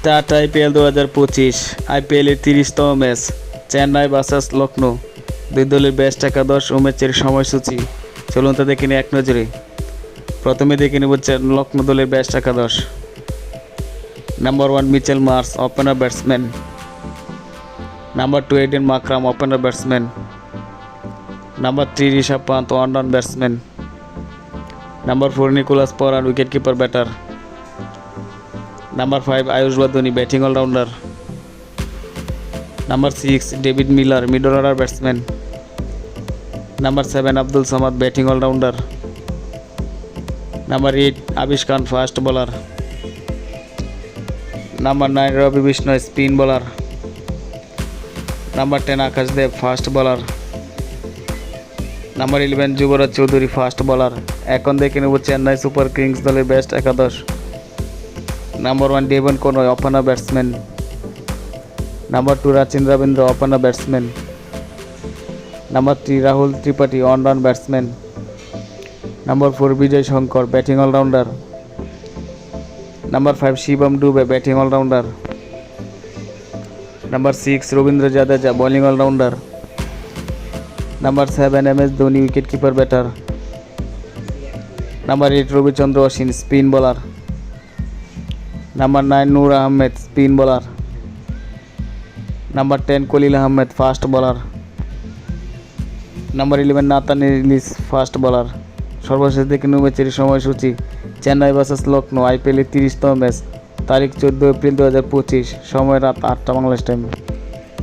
Start IPL দু হাজার পঁচিশ আইপিএলের তিরিশতম ম্যাচ, চেন্নাই ভার্সাস লখনৌ দুই দলের বেস্ট একাদশ ও ম্যাচের সময়সূচি। চলুন তা দেখে এক নজরে। প্রথমে দেখে নেব লখনৌ দলের বেস্ট একাদশ। Number one Mitchell Marsh opener batsman number two Aiden Markram opener batsman number three Rishabh Pant down batsman number four Nicholas Pooran wicket keeper batter number five Ayush Badoni batting allrounder number six David Miller middle order batsman number seven Abdul Samad batting allrounder number eight Avesh Khan fast bowler number nine Ravi Bishnoi spin bowler number ten Akash Deep fast bowler number eleven Yuvraj Chaudhary fast bowler এখন দেখে নেব Chennai super kings দলের best একাদশ। Number one Devon Conway opener batsman number two Rachin Ravindra opener batsman number three Rahul Tripathi on run batsman number four Vijay Shankar batting allrounder number five Shivam Dube batting allrounder number six Ravindra Jadeja bowling allrounder number seven M S Dhoni wicket keeper batter number eight Ravichandran Ashwin spin bowler number nine Noor Ahmad spin bowler number ten Khaleel Ahmed fast bowler number eleven Nathan Ellis fast bowler সর্বশেষ দিকে নু ম্যাচের সময়সূচি। Chennai versus Lucknow, আইপিএলের তিরিশতম match, তারিখ চোদ্দ April দু হাজার পঁচিশ, সময় রাত আটটা বাংলাদেশ টাইম